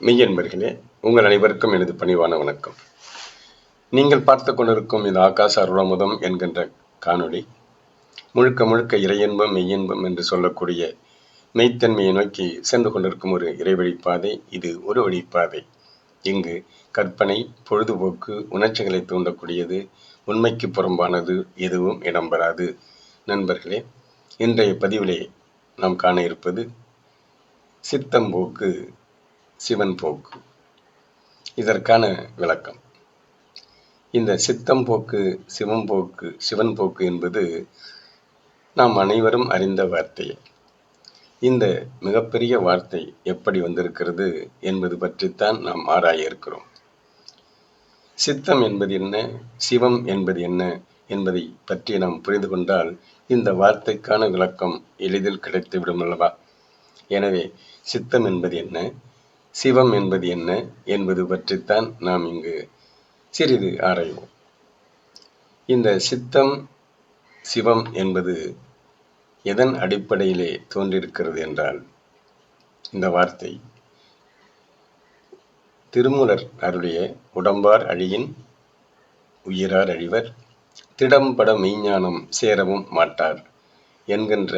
மெய்யன்பர்களே உங்கள் அனைவருக்கும் எனது பணிவான வணக்கம். நீங்கள் பார்த்து கொண்டிருக்கும் இது ஆகாச அருளமுதம் என்கின்ற காணொளி முழுக்க முழுக்க இறையன்பம் மெய்யன்பம் என்று சொல்லக்கூடிய மெய்த்தன்மையை நோக்கி சென்று கொண்டிருக்கும் ஒரு இறைவழிப்பாதை இது ஒரு வழிப்பாதை இங்கு கற்பனை பொழுதுபோக்கு உணர்ச்சிகளை தூண்டக்கூடியது உண்மைக்கு புறம்பானது எதுவும் இடம்பெறாது. நண்பர்களே இன்றைய பதிவிலே நாம் காண இருப்பது சித்தம்போக்கு சிவன் போக்கு. இதற்கான விளக்கம். இந்த சித்தம் போக்கு சிவம் போக்கு சிவன் போக்கு என்பது நாம் அனைவரும் அறிந்த வார்த்தையே இந்த மிகப்பெரிய வார்த்தை எப்படி வந்திருக்கிறது என்பது பற்றித்தான் நாம் ஆராய இருக்கிறோம். சித்தம் என்பது என்ன சிவம் என்பது என்ன என்பதை பற்றி நாம் புரிந்து கொண்டால் இந்த வார்த்தைக்கான விளக்கம் எளிதில் கிடைத்துவிடும் அல்லவா? எனவே சித்தம் என்பது என்ன சிவம் என்பது என்ன என்பது பற்றித்தான் நாம் இங்கு சிறிது ஆராய்வோம். இந்த சித்தம் சிவம் என்பது எதன் அடிப்படையிலே தோன்றியிருக்கிறது என்றால் இந்த வார்த்தை திருமூலர் அருடைய உடம்பார் அழியின் உயிரார் அழிவர் திடம்பட மெய்ஞானம் சேரவும் மாட்டார் என்கின்ற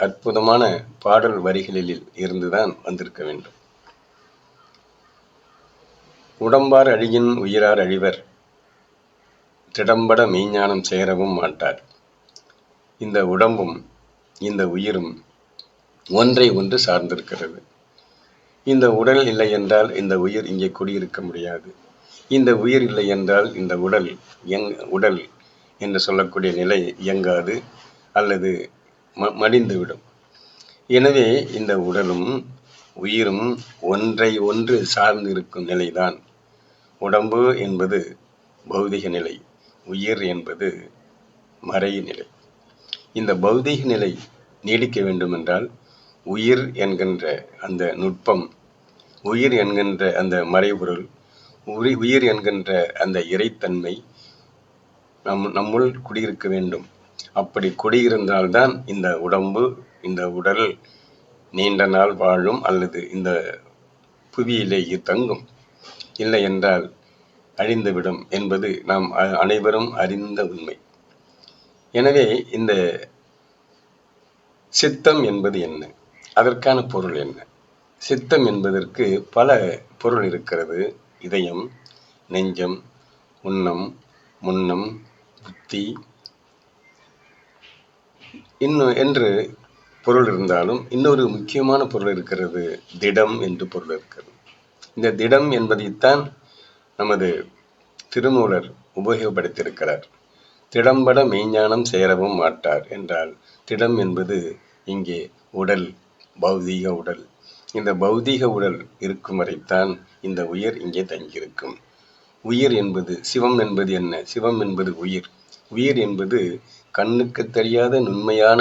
அற்புதமான பாடல் வரிகளில் இருந்துதான் வந்திருக்க வேண்டும். உடம்பார் அழியின் உயிரார் அழிவர். திடம்பட மெய்ஞானம் சேரவும் மாட்டார். இந்த உடம்பும் இந்த உயிரும் ஒன்றை ஒன்று சார்ந்திருக்கிறது. இந்த உடல் இல்லை என்றால் இந்த உயிர் இங்கே குடியிருக்க முடியாது. இந்த உயிர் இல்லை என்றால் இந்த உடல் எங் உடல் என்று சொல்லக்கூடிய நிலை இயங்காது அல்லது ம மடிந்துவிடும். எனவே இந்த உடலும் உயிரும் ஒன்றை ஒன்று சார்ந்து இருக்கும் நிலைதான். உடம்பு என்பது பௌதிக நிலை உயிர் என்பது மறை நிலை. இந்த பௌதிக நிலை நீடிக்க வேண்டுமென்றால் உயிர் என்கின்ற அந்த நுட்பம் உயிர் என்கின்ற அந்த மறைபொருள் உரி உயிர் என்கின்ற அந்த இறைத்தன்மை நம் நம்முள் குடியிருக்க வேண்டும். அப்படி குடியிருந்தால்தான் இந்த உடம்பு இந்த உடல் நீண்ட நாள் வாழும் அல்லது இந்த புவியிலேயே தங்கும். இல்லை என்றால் அழிந்துவிடும் என்பது நாம் அனைவரும் அறிந்த உண்மை. எனவே இந்த சித்தம் என்பது என்ன? அதற்கான பொருள் என்ன? சித்தம் என்பதற்கு பல பொருள் இருக்கிறது. இதயம் நெஞ்சம் உண்ணம் முன்னம் புத்தி. இன்னும் என்று பொருள் இருந்தாலும் இன்னொரு முக்கியமான பொருள் இருக்கிறது திடம் என்று பொருள் இருக்கிறது. இந்த திடம் என்பதைத்தான் நமது திருமூலர் உபயோகப்படுத்தியிருக்கிறார். திடம்பட மெய்ஞானம் சேரவும் மாட்டார் என்றால் திடம் என்பது இங்கே உடல் பௌதீக உடல். இந்த பௌதீக உடல் இருக்கும் வரைத்தான் இந்த உயிர் இங்கே தங்கியிருக்கும். உயிர் என்பது சிவம் என்பது என்ன? சிவம் என்பது உயிர். உயிர் என்பது கண்ணுக்கு தெரியாத நுண்மையான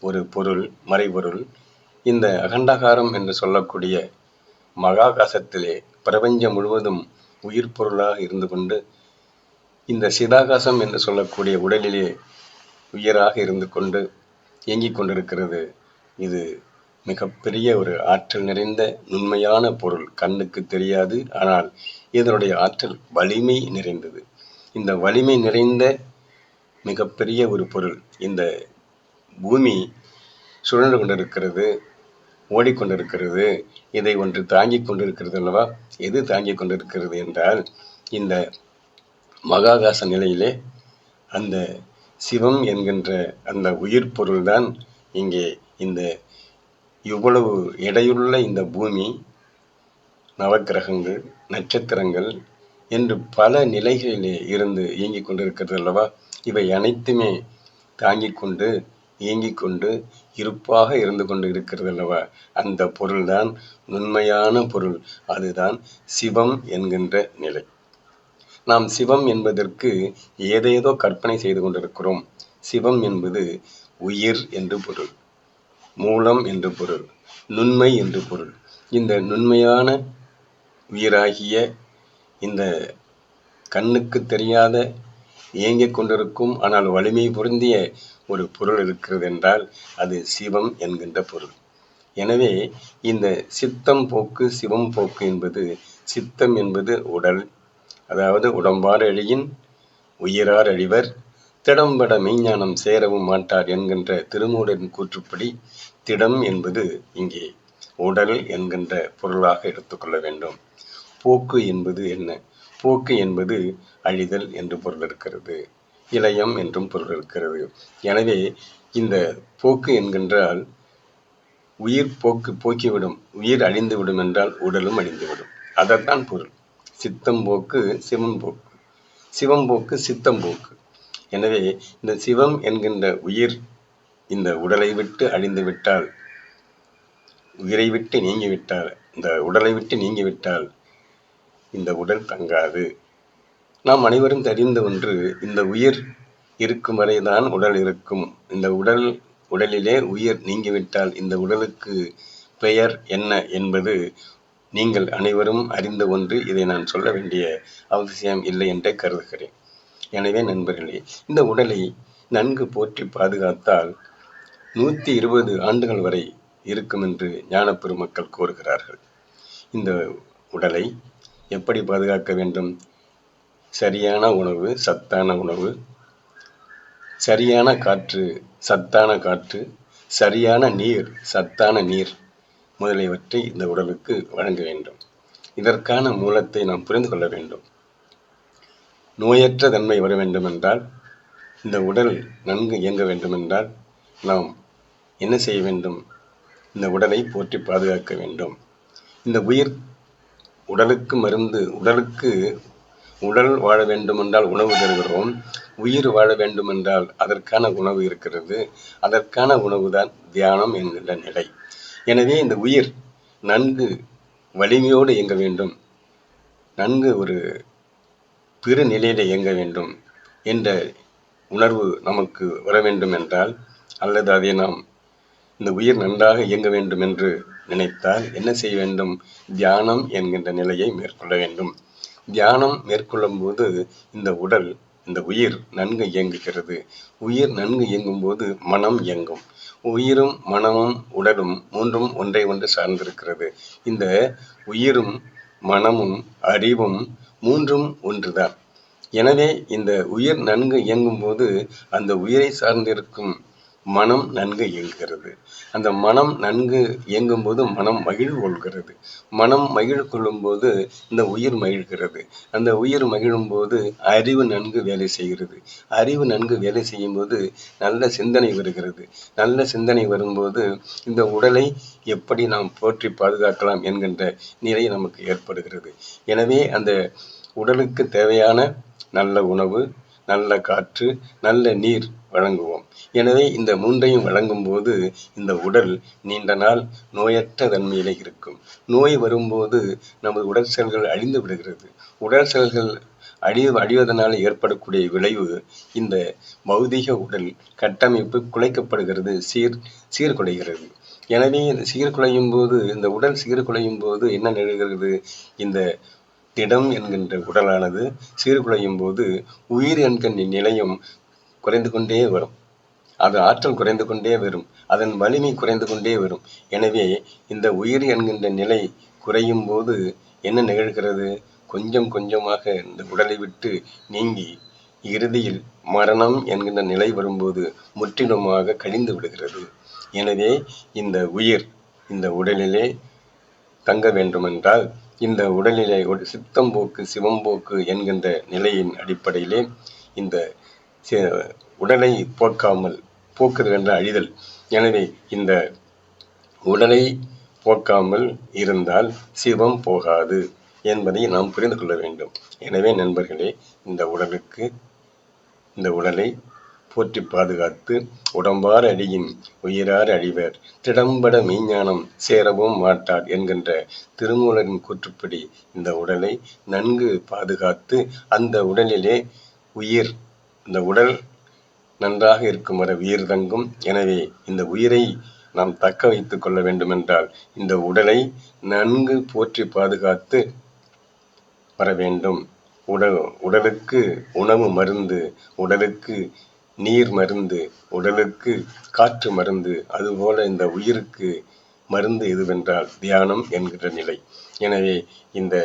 ஒரு பொருள் மறைபொருள். இந்த அகண்டகாரம் என்று சொல்லக்கூடிய மகாகாசத்திலே பிரபஞ்சம் முழுவதும் உயிர் பொருளாக இருந்து கொண்டு இந்த சிதாகாசம் என்று சொல்லக்கூடிய உடலிலே உயிராக இருந்து கொண்டு இயங்கிக் கொண்டிருக்கிறது. இது மிகப்பெரிய ஒரு ஆற்றல் நிறைந்த நுண்மையான பொருள். கண்ணுக்கு தெரியாது ஆனால் இதனுடைய ஆற்றல் வலிமை நிறைந்தது. இந்த வலிமை நிறைந்த மிகப்பெரிய ஒரு பொருள். இந்த பூமி சுழன்று கொண்டிருக்கிறது. ஓடிக்கொண்டிருக்கிறது இதை ஒன்று தாங்கிக் கொண்டிருக்கிறது அல்லவா? எது தாங்கிக் கொண்டிருக்கிறது என்றால் இந்த மகாகாச நிலையிலே அந்த சிவம் என்கின்ற அந்த உயிர் பொருள்தான் இங்கே இந்த இவ்வளவு எடையுள்ள இந்த பூமி நவக்கிரகங்கள் நட்சத்திரங்கள் என்று பல நிலைகளிலே இருந்து இயங்கிக் கொண்டிருக்கிறது அல்லவா? இவை அனைத்துமே தாங்கிக் கொண்டு இயங்கிக் கொண்டு இருப்பாக இருந்து கொண்டு இருக்கிறது அல்லவா அந்த பொருள்தான் உண்மையான பொருள். அதுதான் சிவம் என்கின்ற நிலை. நாம் சிவம் என்பதற்கு ஏதேதோ கற்பனை செய்து கொண்டிருக்கிறோம். சிவம் என்பது உயிர் என்று பொருள் மூலம் என்று பொருள் நுண்மை என்று பொருள். இந்த நுண்மையான உயிராகிய இந்த கண்ணுக்கு தெரியாத இயங்கிக் கொண்டிருக்கும் ஆனால் வலிமை பொருந்திய ஒரு பொருள் இருக்கிறது என்றால் அது சிவம் என்கின்ற பொருள். எனவே இந்த சித்தம் போக்கு சிவம் போக்கு என்பது சித்தம் என்பது உடல் அதாவது உடம்பார் அழியின் உயிரார் அழிவர் திடம்பட மெய்ஞானம் சேரவும் மாட்டார் என்கின்ற திருமூலரின் கூற்றுப்படி திடம் என்பது இங்கே உடல் என்கின்ற பொருளாக எடுத்துக்கொள்ள வேண்டும். போக்கு என்பது என்ன? போக்கு என்பது அழிதல் என்று பொருள் இருக்கிறது இளையம் என்றும் பொருள் இருக்கிறது. எனவே இந்த போக்கு என்கின்றால் உயிர் போக்கு போக்கிவிடும் உயிர் அழிந்துவிடும் என்றால் உடலும் அழிந்துவிடும். அதைத்தான் பொருள். சித்தம் போக்கு சிவம் போக்கு. சிவம் போக்கு சித்தம் போக்கு. எனவே இந்த சிவம் என்கின்ற உயிர் இந்த உடலை விட்டு அழிந்து விட்டால் உயிரை விட்டு நீங்கிவிட்டால் இந்த உடலை விட்டு நீங்கிவிட்டால் இந்த உடல் தங்காது. நாம் அனைவரும் தெரிந்த ஒன்று இந்த உயிர் இருக்கும் வரைதான் உடல் இருக்கும். இந்த உடல் உடலிலே உயிர் நீங்கிவிட்டால் இந்த உடலுக்கு பெயர் என்ன என்பது நீங்கள் அனைவரும் அறிந்த ஒன்று. இதை நான் சொல்ல வேண்டிய அவசியம் இல்லை என்றே கருதுகிறேன். எனவே நண்பர்களே இந்த உடலை நன்கு போற்றி பாதுகாத்தால் நூற்றி இருபது ஆண்டுகள் வரை இருக்கும் என்று ஞான பெருமக்கள் கூறுகிறார்கள். இந்த உடலை எப்படி பாதுகாக்க வேண்டும்? சரியான உணவு சத்தான உணவு. சரியான காற்று சத்தான காற்று. சரியான நீர் சத்தான நீர் முதலியவற்றை இந்த உடலுக்கு வழங்க வேண்டும். இதற்கான மூலத்தை நாம் புரிந்து கொள்ள வேண்டும். நோயற்ற தன்மை வர வேண்டும் என்றால் இந்த உடல் நன்கு இயங்க வேண்டும் என்றால் நாம் என்ன செய்ய வேண்டும்? இந்த உடலை போற்றி பாதுகாக்க வேண்டும். இந்த உயிர் உடலுக்கு மருந்து உடலுக்கு உடல் வாழ வேண்டுமென்றால் உணவு தருகிறோம் உயிர் வாழ வேண்டுமென்றால் அதற்கான உணவு இருக்கிறது அதற்கான உணவு தான் தியானம் என்கிற நிலை. எனவே இந்த உயிர் நன்கு வலிமையோடு இயங்க வேண்டும் நன்கு ஒரு பிற நிலையில் இயங்க வேண்டும் என்ற உணர்வு நமக்கு வர வேண்டும் என்றால் அல்லது அதை நாம் இந்த உயிர் நன்றாக இயங்க வேண்டும் என்று நினைத்தால் என்ன செய்ய வேண்டும்? தியானம் என்கின்ற நிலையை மேற்கொள்ள வேண்டும். தியானம் மேற்கொள்ளும் போது இந்த உடல் இந்த உயிர் நன்கு இயங்குகிறது. உயிர் நன்கு இயங்கும் போது மனம் இயங்கும். உயிரும் மனமும் உடலும் மூன்றும் ஒன்றை ஒன்று சார்ந்திருக்கிறது. இந்த உயிரும் மனமும் அறிவும் மூன்றும் ஒன்றுதான். எனவே இந்த உயிர் நன்கு இயங்கும் போது அந்த உயிரை சார்ந்திருக்கும் மனம் நன்கு இயங்குகிறது அந்த மனம் நன்கு இயங்கும் போது மனம் மகிழ் கொள்கிறது. மனம் மகிழ் கொள்ளும் போது இந்த உயிர் மகிழ்கிறது. அந்த உயிர் மகிழும் போது அறிவு நன்கு வேலை செய்கிறது. அறிவு நன்கு வேலை செய்யும் போது நல்ல சிந்தனை வருகிறது. நல்ல சிந்தனை வரும்போது இந்த உடலை எப்படி நாம் போற்றி பாதுகாக்கலாம் என்கின்ற நிலை நமக்கு ஏற்படுகிறது. எனவே அந்த உடலுக்கு தேவையான நல்ல உணவு நல்ல காற்று நல்ல நீர் வழங்குவோம். எனவே இந்த மூன்றையும் வழங்கும் போது இந்த உடல் நீண்ட நாள் நோயற்ற தன்மையிலே இருக்கும். நோய் வரும்போது நமது உடல் செல்கள் அழிந்து விடுகிறது. உடல் செல்கள் அழி அழிவதனால் ஏற்படக்கூடிய விளைவு இந்த பௌதிக உடல் கட்டமைப்பு குலைக்கப்படுகிறது சீர் சீர்குலைகிறது. எனவே இந்த சீர்குலையும் போது இந்த உடல் சீர்குலையும் போது என்ன நிகழ்கிறது? இந்த திடம் என்கின்ற உடலானது சீர்குலையும் போது உயிர் என்கின்ற நிலையும் குறைந்து கொண்டே வரும். அது ஆற்றல் குறைந்து கொண்டே வரும். அதன் வலிமை குறைந்து கொண்டே வரும். எனவே இந்த உயிர் என்கின்ற நிலை குறையும் போது என்ன நிகழ்கிறது? கொஞ்சம் கொஞ்சமாக இந்த உடலை விட்டு நீங்கி இறுதியில் மரணம் என்கின்ற நிலை வரும்போது முற்றிலுமாக கழிந்து விடுகிறது. எனவே இந்த உயிர் இந்த உடலிலே தங்க வேண்டுமென்றால் இந்த உடல்நிலை ஒரு சித்தம் போக்கு சிவம்போக்கு என்கின்ற நிலையின் அடிப்படையிலே இந்த உடலை போக்காமல் போக்குதல் என்ற அழிதல். எனவே இந்த உடலை போக்காமல் இருந்தால் சிவம் போகாது என்பதை நாம் புரிந்து கொள்ள வேண்டும். எனவே நண்பர்களே இந்த உடலுக்கு இந்த உடலை போற்றி பாதுகாத்து உடம்பார் அடியின் உயிரார் அழிவர். திடம்பட மெய்ஞானம் சேரவும் மாட்டார் என்கின்ற திருமூலரின் கூற்றுப்படி இந்த உடலை நன்கு பாதுகாத்து அந்த உடலிலே உயிர் இந்த உடல் நன்றாக இருக்கும் வரை உயிர் தங்கும். எனவே இந்த உயிரை நாம் தக்க வைத்துக் கொள்ள வேண்டுமென்றால் இந்த உடலை நன்கு போற்றி பாதுகாத்து வர வேண்டும். உடல் உடலுக்கு உணவு மருந்து உடலுக்கு நீர் மருந்து உடலுக்கு காற்று மருந்து அதுபோல இந்த உயிருக்கு மருந்து எதுவென்றால் தியானம் என்கிற நிலை. எனவே இந்த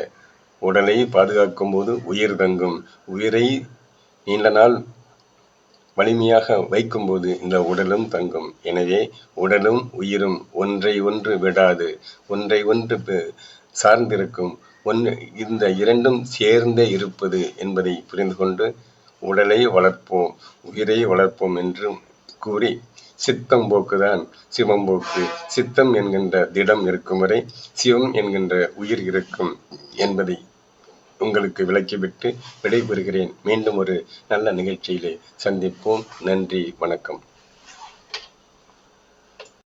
உடலை பாதுகாக்கும் போது உயிர் தங்கும். உயிரை நீண்ட நாள் வலிமையாக வைக்கும்போது இந்த உடலும் தங்கும். எனவே உடலும் உயிரும் ஒன்றை ஒன்று விடாது. ஒன்றை ஒன்று சார்ந்திருக்கும். ஒன்று இந்த இரண்டும் சேர்ந்தே இருப்பது என்பதை புரிந்து கொண்டு உடலை வளர்ப்போம் உயிரை வளர்ப்போம் என்று கூறி சித்தம் போக்குதான் சிவம் போக்கு. சித்தம் என்கின்ற திடம் இருக்கும் வரை சிவம் என்கின்ற உயிர் இருக்கும் என்பதை உங்களுக்கு விளக்கிவிட்டு விடைபெறுகிறேன். மீண்டும் ஒரு நல்ல நிகழ்ச்சியிலே சந்திப்போம். நன்றி வணக்கம்.